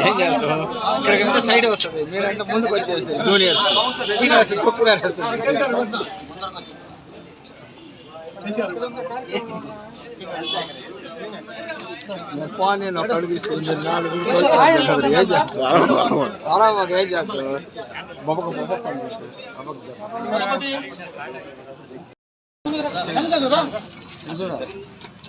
ఏం చేస్తాం ఇక్కడికి వెళ్తే సైడ్ వస్తుంది. మీరంటే ముందుకు జూనియర్ సీనియర్ వస్తుంది తొక్కు వస్తుంది పోనీ నేను ఒక అడుగు ఇస్తుంది నాలుగు ఇంటికి ఏం చేస్తావు? ఆరామాగా ఏం చేస్తావు? బొబ్బక బొబ్బక వీరరాజు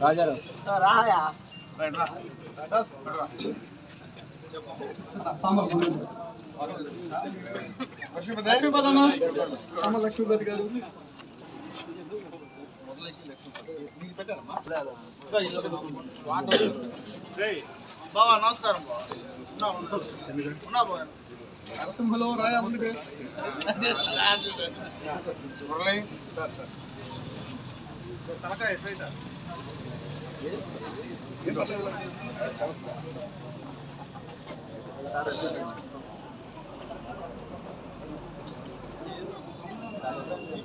రాజారావు సాంబ లక్ష్మీపతి గారు సాంబ నమస్కారం గారు ఉన్నా నమస్కారం బావా నరసింహలో రాయా ముందుకు మురళి సార్ సార్ తలకాయ ఎట్లయితే ఏం పర్లేదు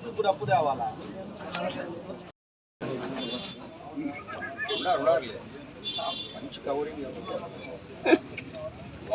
ఇప్పుడు అప్పు తేవాలా అంతే శివ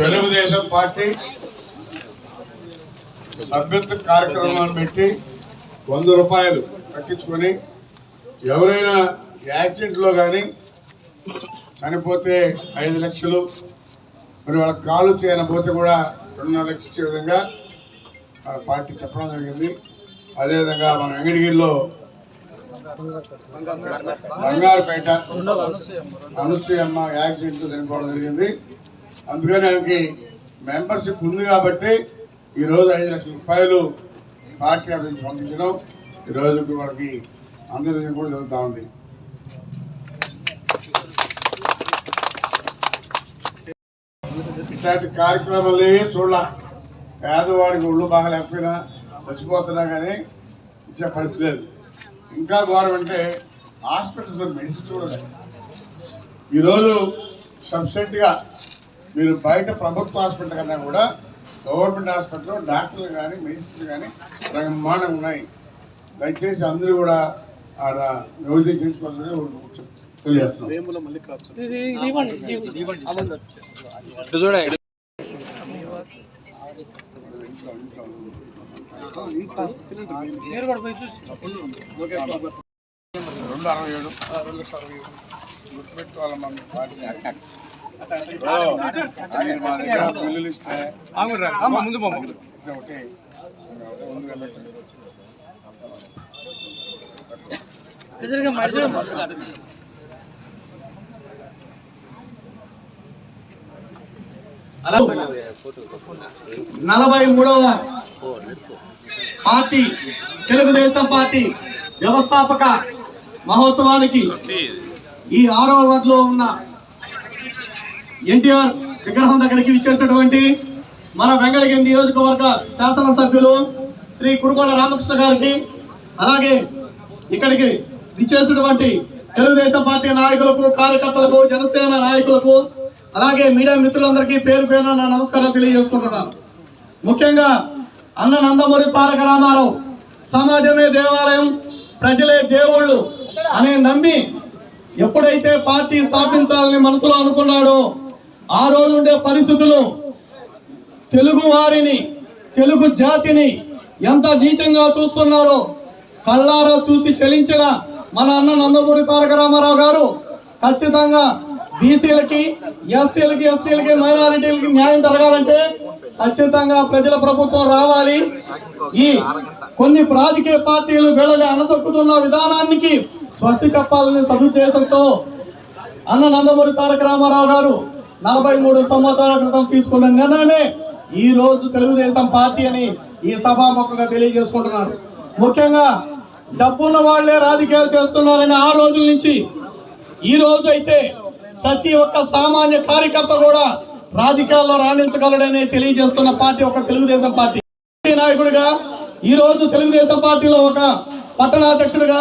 తెలుగుదేశం పార్టీ సభ్యత్వ కార్యక్రమాన్ని పెట్టి వంద రూపాయలు కట్టించుకొని ఎవరైనా యాక్సిడెంట్లో కానీ చనిపోతే ఐదు లక్షలు మరి వాళ్ళ కాలు చేయనపోతే కూడా రెండున్నర లక్షలు ఇచ్చే విధంగా పార్టీ చెప్పడం జరిగింది. అదేవిధంగా మన వెంకటగిరిలో బంగారుపేట అనసూయమ్మ యాక్సిడెంట్ చనిపోవడం జరిగింది. అందుకని ఆమెకి మెంబర్షిప్ ఉంది కాబట్టి ఈరోజు ఐదు లక్షల రూపాయలు పార్టీ ఆఫీస్ నుంచి పంపించడం ఈరోజు వాళ్ళకి అందరి కూడా జరుగుతూ ఉంది. ఇట్లాంటి కార్యక్రమాలు చూడాల. పేదవాడికి ఒళ్ళు బాగా లేకపోయినా చచ్చిపోతున్నా కానీ ఇచ్చే పరిస్థితి లేదు. ఇంకా ఘోరం అంటే హాస్పిటల్స్ మెడిసిన్ చూడలేదు ఈరోజు సబ్సిడీగా మీరు బయట ప్రభుత్వ హాస్పిటల్ కన్నా కూడా గవర్నమెంట్ హాస్పిటల్లో డాక్టర్లు కానీ మెడిసిన్స్ కానీ బ్రహ్మాండంగా ఉన్నాయి. దయచేసి అందరూ కూడా ఆడ వ్యవధి చేయించుకోవాలని తెలియజేస్తున్నాం. రెండు అరవై ఏడు రెండు లక్షల అరవై ఏడు గుర్తుపెట్టుకోవాలి మన మా దగ్గర బిల్లులు ఇస్తే ముందు ఒకటి ముందుగా పెట్టండి. నలభై మూడవ పార్టీ తెలుగుదేశం పార్టీ వ్యవస్థాపక మహోత్సవానికి ఈ ఆరో వార్డులో ఉన్న ఎన్టీఆర్ విగ్రహం దగ్గరికి విచ్చేసినటువంటి మన వెంకటగిరి నియోజకవర్గ శాసనసభ్యులు శ్రీ కురుకోల రామకృష్ణ గారికి అలాగే ఇక్కడికి ఇచ్చేసినటువంటి తెలుగుదేశం పార్టీ నాయకులకు కార్యకర్తలకు జనసేన నాయకులకు అలాగే మీడియా మిత్రులందరికీ పేరు పేరున నమస్కారాలు తెలియజేసుకుంటున్నాను. ముఖ్యంగా అన్న నందమూరి తారక రామారావు సమాజమే దేవాలయం ప్రజలే దేవుళ్ళు అనే నమ్మి ఎప్పుడైతే పార్టీ స్థాపించాలని మనసులో అనుకున్నాడో ఆ రోజు ఉండే పరిస్థితులు తెలుగు వారిని తెలుగు జాతిని ఎంత నీచంగా చూస్తున్నారో కళ్ళారా చూసి చలించిన మన అన్న నందమూరి తారక రామారావు గారు ఖచ్చితంగా బీసీలకి ఎస్సీలకి ఎస్టీలకి మైనారిటీలకి న్యాయం జరగాలంటే ఖచ్చితంగా ప్రజల ప్రభుత్వం రావాలి. ఈ కొన్ని రాజకీయ పార్టీలు వీళ్ళని అనదొక్కుతున్న విధానానికి స్వస్తి చెప్పాలనే సదుద్దేశంతో అన్న నందమూరి తారక రామారావు గారు నలభై మూడు సంవత్సరాల క్రితం తీసుకున్న నిర్ణయమే ఈ రోజు తెలుగుదేశం పార్టీ అని ఈ సభాముఖంగా తెలియజేసుకుంటున్నారు. ముఖ్యంగా డబ్బున్న వాళ్ళే రాజకీయాలు చేస్తున్నారని ఆ రోజుల నుంచి ఈ రోజు అయితే ప్రతి ఒక్క సామాన్య కార్యకర్త కూడా రాజకీయాల్లో రాణించగలడని తెలియజేస్తున్న పార్టీ ఒక తెలుగుదేశం పార్టీ. నాయకుడిగా ఈ రోజు తెలుగుదేశం పార్టీలో ఒక పట్టణాధ్యక్షుడిగా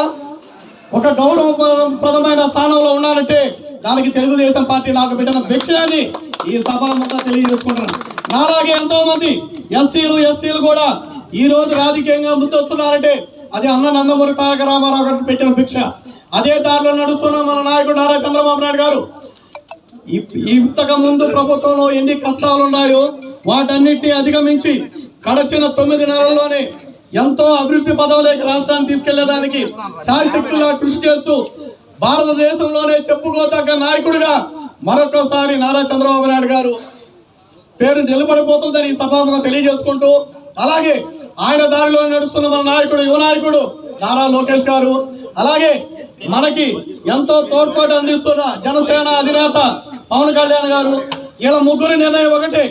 ఒక గౌరవప్రదమైన స్థానంలో ఉన్నానంటే దానికి తెలుగుదేశం పార్టీ నాకు పెట్టిన భిక్షని ఈ సభాముఖంగా తెలియజేసుకుంటున్నాను. నాలాగే ఎంతో మంది ఎస్సీలు ఎస్టీలు కూడా ఈ రోజు రాజకీయంగా ముందొస్తున్నారంటే అది అన్న నందమూరి తారక రామారావు గారికి పెట్టిన భిక్ష. అదే దారిలో నడుస్తున్న మన నాయకుడు నారా చంద్రబాబు నాయుడు గారు ఇంతకు ముందు ప్రభుత్వంలో ఎన్ని కష్టాలు ఉన్నాయో వాటన్నిటిని అధిగమించి గడచిన తొమ్మిది నెలల్లోనే ఎంతో అభివృద్ధి పదవులేకి రాష్ట్రాన్ని తీసుకెళ్ళేదానికి శాయశక్తులా కృషి చేస్తూ భారతదేశంలోనే చెప్పుకోదగ్గ నాయకుడిగా మరొకసారి నారా చంద్రబాబు నాయుడు గారు పేరు నిలబడిపోతుందని ఈ సభాముగా తెలియజేసుకుంటూ అలాగే ఆయన దారిలో నడుస్తున్న మన నాయకుడు యువ నాయకుడు నారా లోకేష్ గారు అలాగే మనకి ఎంతో తోడ్పాటు అందిస్తున్న జనసేన అధినేత పవన్ కళ్యాణ్ గారు. ఇలా ముగ్గురి నిర్ణయం ఒకటి.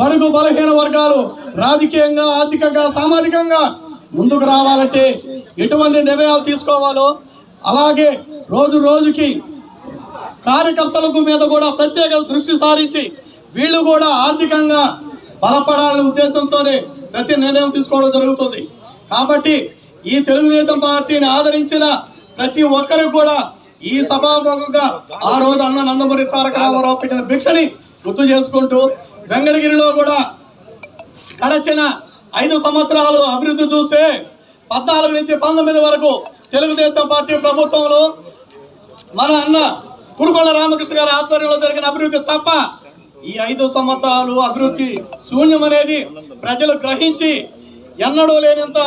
బడుగు బలహీన వర్గాలు రాజకీయంగా ఆర్థికంగా సామాజికంగా ముందుకు రావాలంటే ఎటువంటి నిర్ణయాలు తీసుకోవాలో అలాగే రోజు రోజుకి కార్యకర్తలకు మీద కూడా ప్రత్యేక దృష్టి సారించి వీళ్ళు కూడా ఆర్థికంగా బలపడాలనే ఉద్దేశంతోనే ప్రతి నిర్ణయం తీసుకోవడం జరుగుతుంది. కాబట్టి ఈ తెలుగుదేశం పార్టీని ఆదరించిన ప్రతి ఒక్కరికి కూడా ఈ సభాముఖంగా ఆ రోజు అన్న నందమూరి తారక రామారావు పెట్టిన భిక్షని గుర్తు చేసుకుంటూ వెంకటగిరిలో కూడా గడచిన ఐదు సంవత్సరాలు అభివృద్ధి చూస్తే పద్నాలుగు నుంచి పంతొమ్మిది వరకు తెలుగుదేశం పార్టీ ప్రభుత్వంలో మన అన్న పురుకొండ రామకృష్ణ గారి ఆధ్వర్యంలో జరిగిన అభివృద్ధి తప్ప ఈ ఐదు సంవత్సరాలు అభివృద్ధి శూన్యం అనేది ప్రజలు గ్రహించి ఎన్నడూ లేనంత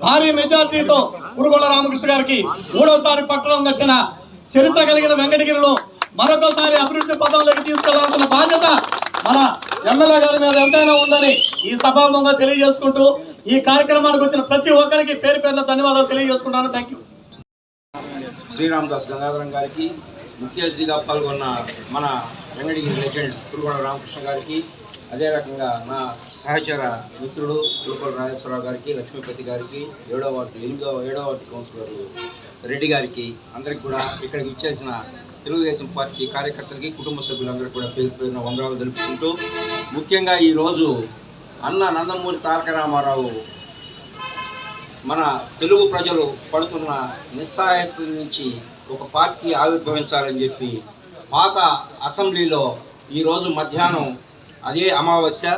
భారీ మెజార్టీతో కురుకొండ రామకృష్ణ గారికి మూడోసారి పట్టణం కట్టిన చరిత్ర కలిగిన వెంకటగిరిలో మరొకసారి అభివృద్ధి పదంలోకి తీసుకెళ్ళాల్సిన బాధ్యత మన ఎమ్మెల్యే గారి మీద ఎంతైనా ఉందని ఈ సభాముఖంగా తెలియజేసుకుంటూ ఈ కార్యక్రమానికి వచ్చిన ప్రతి ఒక్కరికి పేరు పేరున ధన్యవాదాలు తెలియజేసుకుంటాను. థ్యాంక్ యూ శ్రీరామదాస్ గంగాధరం గారికి ముఖ్య అతిథిగా పాల్గొన్న మన వెంకటగిరి లెజెండ్ పురుగొండ రామకృష్ణ గారికి అదే రకంగా నా సహచర మిత్రుడు పులుకొల రాజేశ్వరరావు గారికి లక్ష్మీపతి గారికి ఏడో వార్డు ఎనిమిదో ఏడో వార్డు కౌన్సిలర్ రెడ్డి గారికి అందరికి కూడా ఇక్కడికి ఇచ్చేసిన తెలుగుదేశం పార్టీ కార్యకర్తలకి కుటుంబ సభ్యులందరికీ కూడా పేరు పేరున వందనాలు తెలుపుకుంటూ ముఖ్యంగా ఈరోజు అన్న నందమూరి తారక రామారావు మన తెలుగు ప్రజలు పడుతున్న నిస్సహాయత నుంచి ఒక పార్టీ ఆవిర్భవించాలని చెప్పి పాత అసెంబ్లీలో ఈరోజు మధ్యాహ్నం అదే అమావాస్య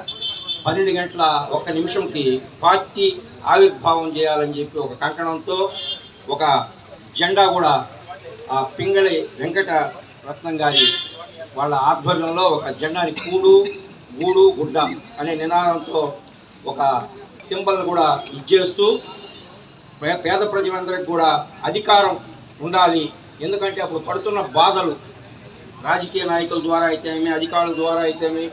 పన్నెండు గంటల ఒక్క నిమిషంకి పార్టీ ఆవిర్భావం చేయాలని చెప్పి ఒక కంకణంతో ఒక జెండా కూడా ఆ పింగళి వెంకట రత్నం గారి వాళ్ళ ఆధ్వర్యంలో ఒక జెండాని కూడు గూడు గుడ్డ అనే నినాదంతో ఒక సింబల్ కూడా ఇచ్చేస్తూ పేద ప్రజలందరికీ కూడా అధికారం ఉండాలి. ఎందుకంటే అప్పుడు పడుతున్న బాధలు రాజకీయ నాయకుల ద్వారా అయితేనేమి అధికారుల ద్వారా అయితేనేమి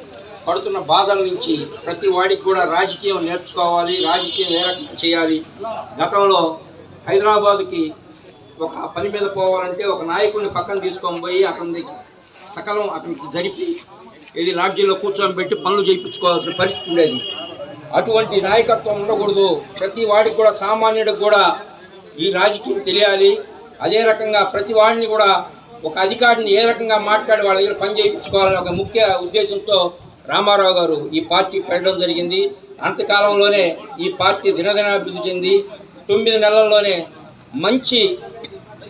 పడుతున్న బాధల నుంచి ప్రతి వాడికి కూడా రాజకీయం నేర్చుకోవాలి రాజకీయం ఏ రకంగా చేయాలి. గతంలో హైదరాబాద్కి ఒక పని మీద పోవాలంటే ఒక నాయకుడిని పక్కన తీసుకొని పోయి అతని సకలం అతనికి జరిపి ఇది లాడ్జీలో కూర్చొని పెట్టి పనులు చేయించుకోవాల్సిన పరిస్థితి ఉండేది. అటువంటి నాయకత్వం ఉండకూడదు. ప్రతి వాడికి కూడా సామాన్యుడికి కూడా ఈ రాజకీయం తెలియాలి. అదే రకంగా ప్రతి వాడిని కూడా ఒక అధికారిని ఏ రకంగా మాట్లాడి వాళ్ళ దగ్గర పని చేయించుకోవాలని ఒక ముఖ్య ఉద్దేశంతో రామారావు గారు ఈ పార్టీ పెట్టడం జరిగింది. అంతకాలంలోనే ఈ పార్టీ దినదినాభివృద్ధి చెంది తొమ్మిది నెలల్లోనే మంచి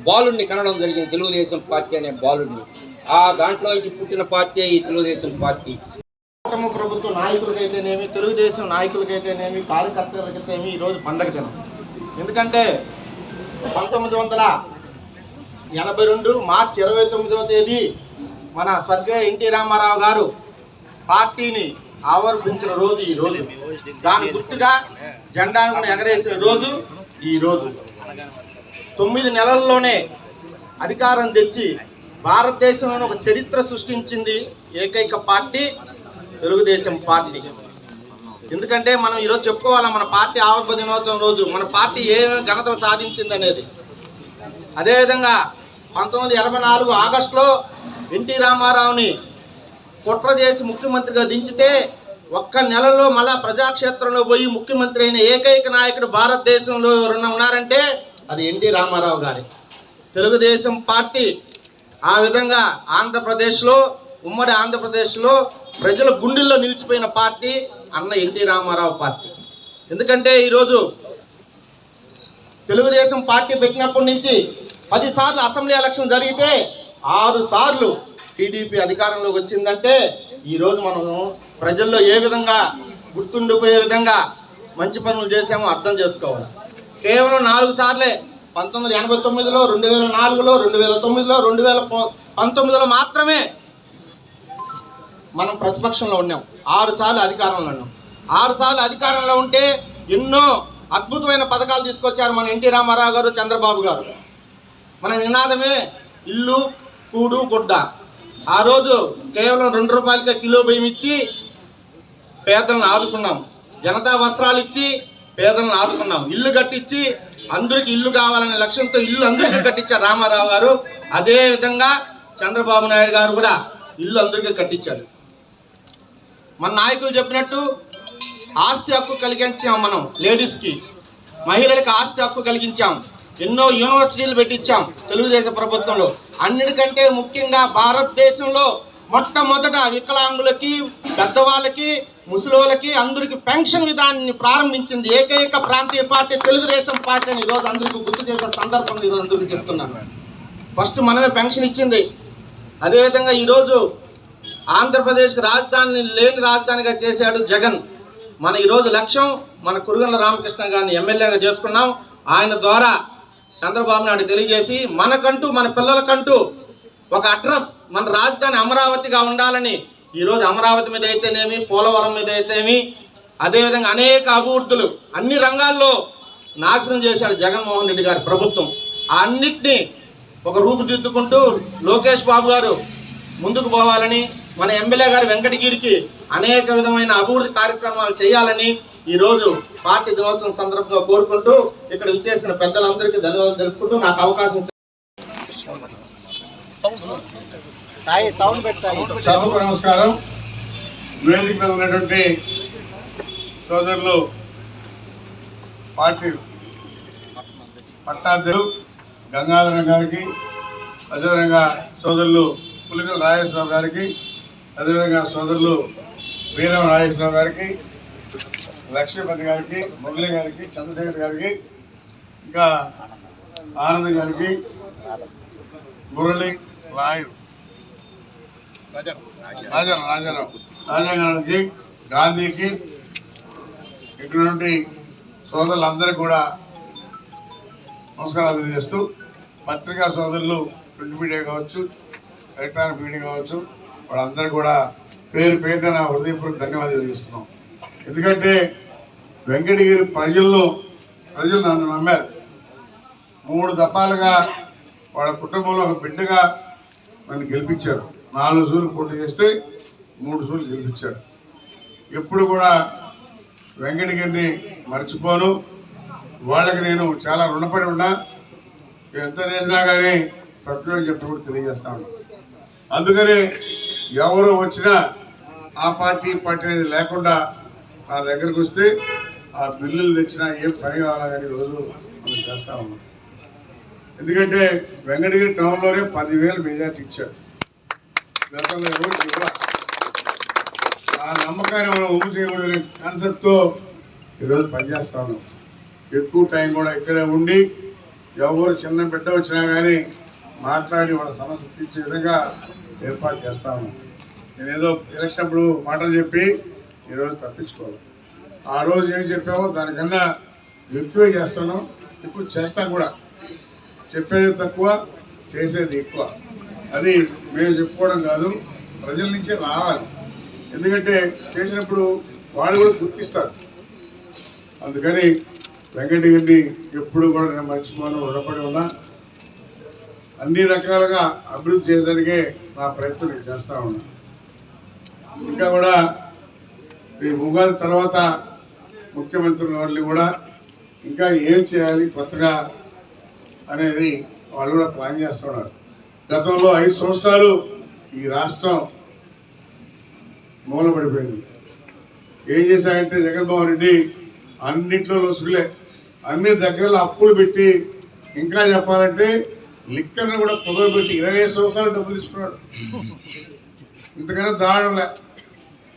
బాలుడిని కనడం జరిగింది. తెలుగుదేశం పార్టీ అనే బాలుడిని. ఆ దాంట్లో నుంచి పుట్టిన పార్టీ ఈ తెలుగుదేశం పార్టీ. కూటమి ప్రభుత్వ నాయకులకైతేనేమి తెలుగుదేశం నాయకులకైతేనేమి కార్యకర్తలకైతేనేమి ఈరోజు పండగ దినం. ఎందుకంటే పంతొమ్మిది వందల ఎనభై రెండు మార్చి ఇరవై తొమ్మిదవ తేదీ మన స్వర్గీయ ఎన్టీ రామారావు గారు పార్టీని ఆవర్భించిన రోజు ఈ రోజు. దాని గుర్తుగా జెండాను కూడా ఎగరేసిన రోజు ఈ రోజు. తొమ్మిది నెలల్లోనే అధికారం తెచ్చి భారతదేశంలో ఒక చరిత్ర సృష్టించింది ఏకైక పార్టీ తెలుగుదేశం పార్టీ. ఎందుకంటే మనం ఈరోజు చెప్పుకోవాలి మన పార్టీ ఆవిర్భ దినోత్సవం రోజు మన పార్టీ ఏ ఘనతలు సాధించింది అనేది అదేవిధంగా పంతొమ్మిది వందల ఎనభై నాలుగు ఆగస్టులో ఎన్టీ రామారావుని కుట్ర చేసి ముఖ్యమంత్రిగా దించితే ఒక్క నెలలో మళ్ళా ప్రజాక్షేత్రంలో పోయి ముఖ్యమంత్రి అయిన ఏకైక నాయకుడు భారతదేశంలో ఉన్నారంటే అది ఎన్టీ రామారావు గారి. తెలుగుదేశం పార్టీ ఆ విధంగా ఆంధ్రప్రదేశ్లో ఉమ్మడి ఆంధ్రప్రదేశ్లో ప్రజల గుండెల్లో నిలిచిపోయిన పార్టీ అన్న ఎన్టీ రామారావు పార్టీ. ఎందుకంటే ఈరోజు తెలుగుదేశం పార్టీ పెట్టినప్పటి నుంచి పది సార్లు అసెంబ్లీ ఎలక్షన్ జరిగితే ఆరు సార్లు టీడీపీ అధికారంలోకి వచ్చిందంటే ఈరోజు మనం ప్రజల్లో ఏ విధంగా గుర్తుండిపోయే విధంగా మంచి పనులు చేసామో అర్థం చేసుకోవాలి. కేవలం నాలుగు సార్లే పంతొమ్మిది వందల ఎనభై తొమ్మిదిలో రెండు వేల నాలుగులో రెండు వేల తొమ్మిదిలో రెండు వేల పంతొమ్మిదిలో మాత్రమే మనం ప్రతిపక్షంలో ఉన్నాం. ఆరు సార్లు అధికారంలో ఉన్నాం. ఆరు సార్లు అధికారంలో ఉంటే ఎన్నో అద్భుతమైన పథకాలు తీసుకొచ్చారు మన ఎన్టీ రామారావు గారు చంద్రబాబు గారు. మన నినాదమే ఇల్లు కూడు గుడ్డ. ఆ రోజు కేవలం రెండు రూపాయలకే కిలో బియ్యం ఇచ్చి పేదలను ఆదుకున్నాం. జనతా వస్త్రాలు ఇచ్చి పేదలను ఆదుకున్నాం. ఇల్లు కట్టించి అందరికి ఇల్లు కావాలనే లక్ష్యంతో ఇల్లు అందరికీ కట్టించారు రామారావు గారు. అదే విధంగా చంద్రబాబు నాయుడు గారు కూడా ఇల్లు అందరికీ కట్టించారు. మన నాయకులు చెప్పినట్టు ఆస్తి హక్కు కలిగించాం మనం లేడీస్కి. మహిళలకు ఆస్తి హక్కు కలిగించాం. ఎన్నో యూనివర్సిటీలు పెట్టించాం తెలుగుదేశం ప్రభుత్వంలో. అన్నిటికంటే ముఖ్యంగా భారతదేశంలో మొట్టమొదట వికలాంగులకి పెద్దవాళ్ళకి ముసలోళ్ళకి అందరికి పెన్షన్ విధానాన్ని ప్రారంభించింది ఏకైక ప్రాంతీయ పార్టీ తెలుగుదేశం పార్టీ అని ఈరోజు అందరికీ గుర్తు చేసే సందర్భంలో ఈరోజు అందరికీ చెప్తున్నాను. ఫస్ట్ మనమే పెన్షన్ ఇచ్చింది. అదేవిధంగా ఈరోజు ఆంధ్రప్రదేశ్కి రాజధాని లేని రాజధానిగా చేశాడు జగన్. మన ఈరోజు లక్ష్యం మన కురుగండ్ల రామకృష్ణ గారిని ఎమ్మెల్యేగా చేసుకున్నాం. ఆయన ద్వారా చంద్రబాబు నాయుడు తెలియజేసి మనకంటూ మన పిల్లలకంటూ ఒక అడ్రస్ మన రాజధాని అమరావతిగా ఉండాలని ఈరోజు అమరావతి మీద అయితేనేమి పోలవరం మీద అయితేమి అదేవిధంగా అనేక అభివృద్ధులు అన్ని రంగాల్లో నాశనం చేశాడు జగన్మోహన్ రెడ్డి గారి ప్రభుత్వం. ఆ అన్నిటినీ ఒక రూపుదిద్దుకుంటూ లోకేష్ బాబు గారు ముందుకు పోవాలని మన ఎమ్మెల్యే గారు వెంకటగిరికి అనేక విధమైన అభివృద్ధి కార్యక్రమాలు చేయాలని ఈరోజు పార్టీ దినోత్సవం సందర్భంగా కోరుకుంటూ ఇక్కడ విచ్చేసిన పెద్దలందరికీ ధన్యవాదాలు తెలుపుకుంటూ నాకు అవకాశం సాయి సౌండ్ సభకు నమస్కారం. వేదిక మీద ఉన్నటువంటి సోదరులు పార్టీ పట్టాధ్యులు గంగాధరం గారికి అదేవిధంగా సోదరులు పులికల రాజేశ్వరరావు గారికి అదేవిధంగా సోదరులు వీరం రాజేశ్వరరావు గారికి లక్ష్మీపతి గారికి మొగలి గారికి చంద్రశేఖర్ గారికి ఇంకా ఆనంద్ గారికి మురళి రాయుడు. రాజారావు రాజారావు. రాజాగారికి గాంధీకి ఇక్కడ నుండి సోదరులందరికీ కూడా నమస్కారాలు తెలియజేస్తూ పత్రికా సోదరులు ప్రింట్ మీడియా కావచ్చు ఎలక్ట్రానిక్ మీడియా కావచ్చు వాళ్ళందరూ కూడా పేరు పేరున హృదయపూర్వక ధన్యవాదాలు తెలియజేస్తున్నాం. ఎందుకంటే వెంకటగిరి ప్రజల్లో ప్రజలు నన్ను నమ్మారు. మూడు దఫాలుగా వాళ్ళ కుటుంబంలో ఒక బిడ్డగా నన్ను గెలిపించారు. నాలుగు సూర్లు పోటీ చేస్తే మూడు సూర్లు గెలిపించాడు ఎప్పుడు కూడా వెంకటగిరిని మర్చిపోను. వాళ్ళకి నేను చాలా రుణపడి ఉన్నా. ఎంత చేసినా కానీ తక్కువ చెప్పి కూడా తెలియజేస్తాను అందుకని ఎవరు వచ్చినా ఆ పార్టీ పార్టీ అనేది లేకుండా నా దగ్గరకు వస్తే ఆ బిల్లులు తెచ్చినా ఏం పని కావాలా కానీ రోజు మనం చేస్తా ఉన్నాం. ఎందుకంటే వెంకటగిరి టౌన్లోనే పదివేలు మెజార్టీ ఇచ్చారు. గతంలో ఎవరు ఆ నమ్మకాన్ని మనం ఉమ్ము చేయకూడదనే కాన్సెప్ట్తో ఈరోజు పనిచేస్తా ఉన్నాం. ఎక్కువ టైం కూడా ఇక్కడే ఉండి ఎవరు చిన్న బిడ్డ వచ్చినా కానీ మాట్లాడి వాళ్ళ సమస్య తీర్చే విధంగా ఏర్పాటు చేస్తాము నేనేదో నేను ఏదో ఎలక్షన్ అప్పుడు మాటలు చెప్పి ఈరోజు తప్పించుకోవాలి. ఆ రోజు ఏం చెప్పామో దానికన్నా ఎక్కువే చేస్తున్నాం. ఎక్కువ చేస్తాం కూడా. చెప్పేది తక్కువ చేసేది ఎక్కువ. అది మేము చెప్పుకోవడం కాదు ప్రజల నుంచే రావాలి. ఎందుకంటే చేసినప్పుడు వాళ్ళు కూడా గుర్తిస్తారు. అందుకని వెంకటగిరిని ఎప్పుడు కూడా నేను మర్చిపోను రుణపడి ఉన్నా. అన్ని రకాలుగా అభివృద్ధి చేయడానికే నా ప్రయత్నం నేను చేస్తూ ఉన్నా. ఇంకా కూడా ఈ ఉగాది తర్వాత ముఖ్యమంత్రి వాళ్ళు కూడా ఇంకా ఏం చేయాలి కొత్తగా అనేది వాళ్ళు కూడా ప్లాన్ చేస్తున్నారు గతంలో ఐదు సంవత్సరాలు ఈ రాష్ట్రం మూలపడిపోయింది. ఏం చేశారంటే జగన్మోహన్ రెడ్డి అన్నిట్లో లొసుగులే అన్ని దగ్గరలో అప్పులు పెట్టి ఇంకా చెప్పాలంటే లిక్కర్ని కూడా కుదరబెట్టి ఇరవై సంవత్సరాలు డబ్బులు తీసుకున్నాడు. ఇంతకన్నా దారుణంలే.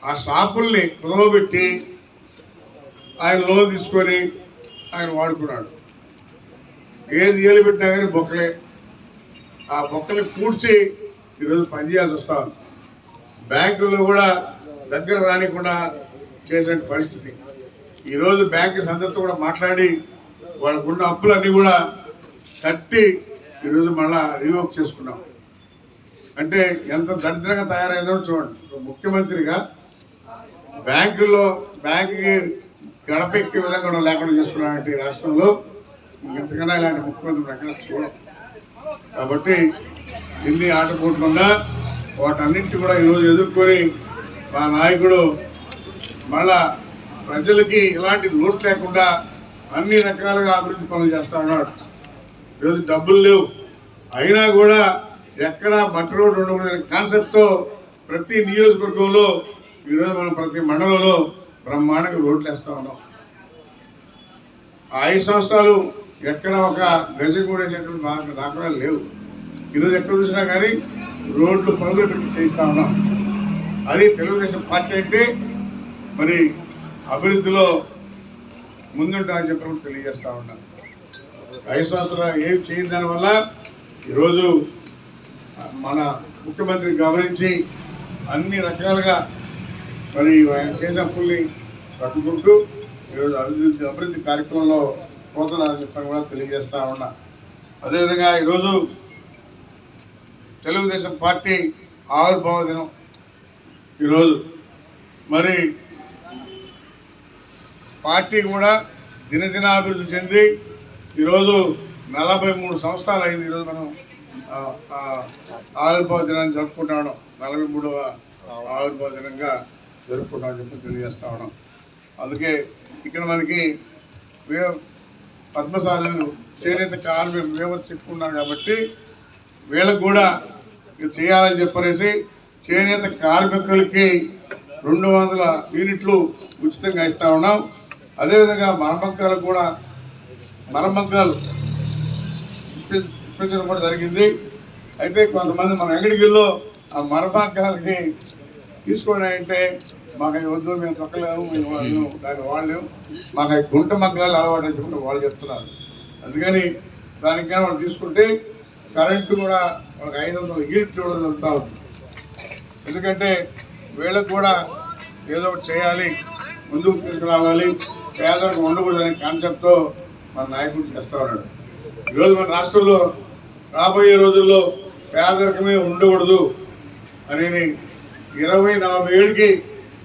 ఆ షాపుల్ని కుదవబెట్టి ఆయన లోన్ తీసుకొని ఆయన వాడుకున్నాడు. ఏది ఏలు పెట్టినా కానీ బొక్కలే. ఆ బొక్కలు పూడ్చి ఈరోజు పనిచేయాల్సి వస్తా ఉంది. బ్యాంకుల్లో కూడా దగ్గర రానికుండా చేసిన పరిస్థితి. ఈరోజు బ్యాంకు అందరితో కూడా మాట్లాడి వాళ్ళకున్న అప్పులన్నీ కూడా కట్టి ఈరోజు మళ్ళా రివోక్ చేసుకున్నాం. అంటే ఎంత దరిద్రంగా తయారైందో చూడండి. ముఖ్యమంత్రిగా బ్యాంకుల్లో బ్యాంకుకి గడప ఎక్కే విధంగా కూడా లేకుండా చేసుకున్నటువంటి రాష్ట్రంలో ఇంతకన్నా ఇలాంటి ముఖ్యమంత్రులు ఎక్కడ చూడం కాబట్టి ఎన్ని ఆటపోకుండా వాటన్నింటి కూడా ఈరోజు ఎదుర్కొని మా నాయకుడు మళ్ళా ప్రజలకి ఎలాంటి లోటు లేకుండా అన్ని రకాలుగా అభివృద్ధి పనులు చేస్తా ఉన్నాడు. ఈరోజు డబ్బులు లేవు. అయినా కూడా ఎక్కడ బట్ట రోడ్డు ఉండకూడదనే కాన్సెప్ట్తో ప్రతి నియోజకవర్గంలో ఈరోజు మనం ప్రతి మండలంలో బ్రహ్మాండంగా రోడ్లు వేస్తూ ఉన్నాం ఐదు సంవత్సరాలు ఎక్కడ ఒక గజ కూడా మాకు దాఖలాలు లేవు. ఈరోజు ఎక్కడ చూసినా కానీ రోడ్లు పరుగులు పెట్టి చేయిస్తూ ఉన్నాం. అది తెలుగుదేశం పార్టీ అంటే మరి అభివృద్ధిలో ముందుంటామని చెప్పి తెలియజేస్తూ ఉన్నాం. ఐదు సంవత్సరాలు ఏం చేయని దానివల్ల ఈరోజు మన ముఖ్యమంత్రి గమనించి అన్ని రకాలుగా మరి ఆయన చేసిన అప్పుల్ని తట్టుకుంటూ ఈరోజు అభివృద్ధి అభివృద్ధి కార్యక్రమంలో పోతున్నారని చెప్పని కూడా తెలియజేస్తా ఉన్నా. అదేవిధంగా ఈరోజు తెలుగుదేశం పార్టీ ఆవిర్భావ దినం. ఈరోజు మరి పార్టీ కూడా దినదినాభివృద్ధి చెంది ఈరోజు నలభై మూడు సంవత్సరాలు అయింది ఈరోజు మనం ఆవిర్భావ దినాన్ని జరుపుకుంటాం నలభై మూడవ ఆవిర్భావ దినంగా జరుపుకుంటామని చెప్పి తెలియజేస్తా ఉన్నాం. అందుకే ఇక్కడ మనకి వే పద్మశాలను చేనేత కార్మికులు లేబర్స్ ఎక్కువ కాబట్టి వీళ్ళకు కూడా ఇది చేయాలని చెప్పనేసి చేనేత కార్మికులకి రెండు వందల యూనిట్లు ఉచితంగా ఇస్తా ఉన్నాం. అదేవిధంగా మరమగ్గాలకు కూడా మరమగ్గాలు ఇప్పించడం కూడా జరిగింది. అయితే కొంతమంది మన వెంకటగిరిలో ఆ మరమగ్గాలకి తీసుకొని అంటే మాకు అవి వద్దు మేము తొక్కలేము మేము మేము దాన్ని వాడలేము మాకు అవి గుంట మగ్గాలు అలవాటు అని చెప్పి వాళ్ళు చెప్తున్నారు. అందుకని దానికి కానీ వాళ్ళు తీసుకుంటే కరెంటు కూడా వాళ్ళకి ఐదు వందల యూనిట్లు ఇవ్వడం జరుగుతూ ఉంది. ఎందుకంటే వీళ్ళకు కూడా ఏదో ఒకటి చేయాలి ముందుకు తీసుకురావాలి. పేదలకు ఉండకూడదనే కాన్సెప్ట్తో మన నాయకుడు చేస్తూ ఉన్నాడు. ఈరోజు మన రాష్ట్రంలో రాబోయే రోజుల్లో పేదరికమే ఉండకూడదు అనేది ఇరవై నలభై ఏడుకి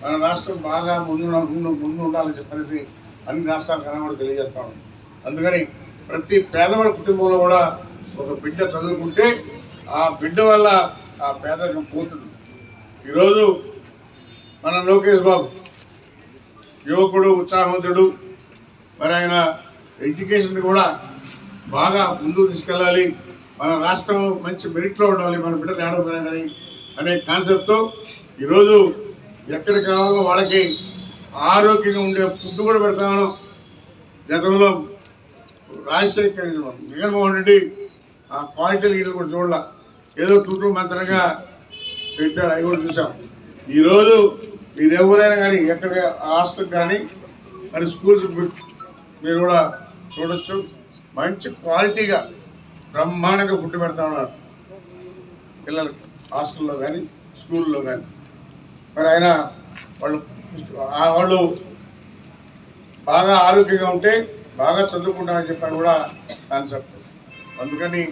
మన రాష్ట్రం బాగా ముందు ముందు ముందు ఉండాలని చెప్పనేసి అన్ని రాష్ట్రాలకు కన్నా కూడా తెలియజేస్తాను అందుకని ప్రతి పేదవాడి కుటుంబంలో కూడా ఒక బిడ్డ చదువుకుంటే ఆ బిడ్డ వల్ల ఆ పేదరికం పోతుంది. ఈరోజు మన లోకేష్ బాబు యువకుడు ఉత్సాహవంతుడు మరి ఆయన ఎడ్యుకేషన్ కూడా బాగా ముందుకు తీసుకెళ్ళాలి. మన రాష్ట్రం మంచి మెరిట్లో ఉండాలి. మన బిడ్డలు ఏడవపోయినా కానీ అనే కాన్సెప్ట్తో ఈరోజు ఎక్కడ కావాలో వాళ్ళకి ఆరోగ్యంగా ఉండే ఫుడ్ కూడా పెడతాను. గతంలో రాజశేఖర్ జగన్మోహన్ రెడ్డి ఆ క్వాలిటీలు ఇళ్ళు కూడా చూడాల. ఏదో తూతూ మంత్రంగా పెట్టాడు. అవి కూడా చూసాం. ఈరోజు మీరు ఎవరైనా కానీ ఎక్కడ హాస్టల్ కానీ మరి స్కూల్స్ మీరు కూడా చూడొచ్చు. మంచి క్వాలిటీగా బ్రహ్మాండంగా ఫుడ్ పెడతా ఉన్నారు. పిల్లలకి హాస్టల్లో కానీ స్కూల్లో కానీ. మరి ఆయన వాళ్ళు వాళ్ళు బాగా ఆరోగ్యంగా ఉంటే బాగా చదువుకుంటామని చెప్పాను కూడా కాన్సెప్ట్. అందుకని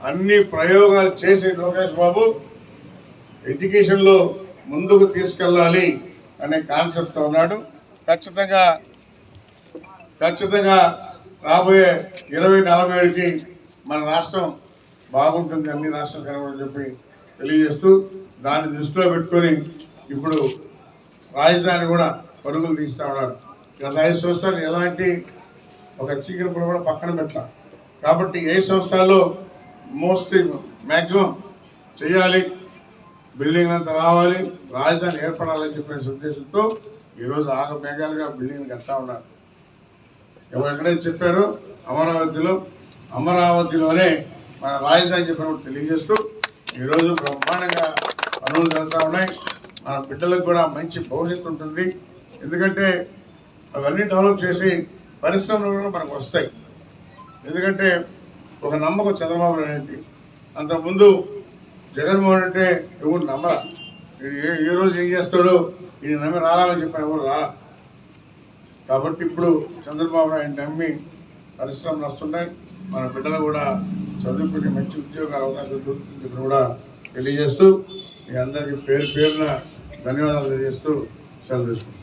అన్ని ప్రయోగాలు చేసే లోకేష్ బాబు ఎడ్యుకేషన్లో ముందుకు తీసుకెళ్ళాలి అనే కాన్సెప్ట్తో ఉన్నాడు. ఖచ్చితంగా ఖచ్చితంగా రాబోయే ఇరవై నలభై ఏడుకి మన రాష్ట్రం బాగుంటుంది అన్ని రాష్ట్రాలు కనబడని చెప్పి తెలియజేస్తూ దాన్ని దృష్టిలో పెట్టుకొని ఇప్పుడు రాజధాని కూడా పరుగులు తీస్తూ ఉన్నారు. గత ఐదు సంవత్సరాలు ఎలాంటి ఒక చీకటి కూడా పక్కన పెట్టాలి. కాబట్టి ఏ సంవత్సరాల్లో మోస్ట్లీ మ్యాక్సిమం చేయాలి బిల్డింగ్ అంతా రావాలి రాజధాని ఏర్పడాలని చెప్పిన ఉద్దేశంతో ఈరోజు ఆగ మేఘాలుగా బిల్డింగ్ కట్టా ఉన్నారు. ఎవరు ఎక్కడైతే అమరావతిలో అమరావతిలోనే మన రాజధాని చెప్పినప్పుడు తెలియజేస్తూ ఈరోజు బ్రహ్మాండంగా పనులు జరుగుతూ ఉన్నాయి. మన బిడ్డలకు కూడా మంచి భవిష్యత్తు ఉంటుంది. ఎందుకంటే అవన్నీ డెవలప్ చేసి పరిశ్రమలు కూడా మనకు వస్తాయి. ఎందుకంటే ఒక నమ్మకం చంద్రబాబు నాయుడు అంతకుముందు జగన్మోహన్ అంటే ఎవరు నమ్మరా? ఏ ఏ రోజు ఏం చేస్తాడో ఈయన నమ్మి రాలని చెప్పిన ఎవరు రా కాబట్టి ఇప్పుడు చంద్రబాబు నాయుడు నమ్మి పరిశ్రమలు వస్తున్నాయి. మన బిడ్డలు కూడా చదువుకునే మంచి ఉద్యోగ అవకాశం దొరుకుతుంది కూడా తెలియజేస్తూ మీ అందరికీ పేరు పేరున ధన్యవాదాలు తెలియజేస్తూ సెలవు తీసుకుంటాం